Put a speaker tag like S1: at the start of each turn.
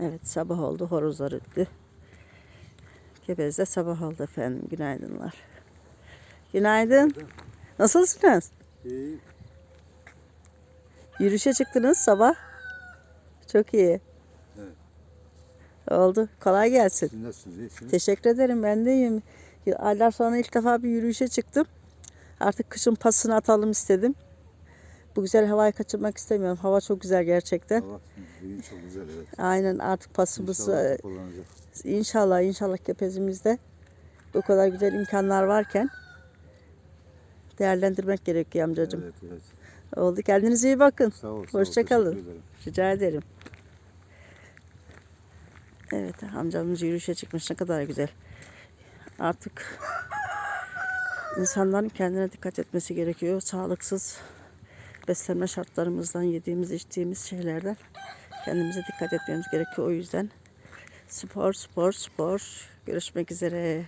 S1: Evet sabah oldu horozlar öttü. Gebez'de sabah oldu efendim. Günaydınlar. Günaydın. Nasılsınız?
S2: İyi.
S1: Yürüyüşe çıktınız sabah. Çok iyi.
S2: Evet.
S1: Oldu. Kolay gelsin.
S2: Siz nasılsınız? İyisiniz?
S1: Teşekkür ederim. Ben de iyiyim. Aylar sonra ilk defa bir yürüyüşe çıktım. Artık kışın pasını atalım istedim. Bu güzel havayı kaçırmak istemiyorum. Hava çok güzel gerçekten.
S2: Hava bugün çok güzel evet.
S1: Aynen artık pasımız
S2: İnşallah
S1: e,
S2: kullanacak.
S1: inşallah inşallah kepezimizde bu kadar güzel imkanlar varken değerlendirmek gerekiyor amcacığım.
S2: Evet evet.
S1: Oldu. Kendinize iyi bakın.
S2: Sağ ol. sağ ol,
S1: kalın. Rica ederim. Evet amcamız yürüyüşe çıkmış ne kadar güzel. Artık insanların kendine dikkat etmesi gerekiyor. Sağlıksız beslenme şartlarımızdan yediğimiz içtiğimiz şeylerden kendimize dikkat etmemiz gerekiyor. O yüzden spor spor spor. Görüşmek üzere.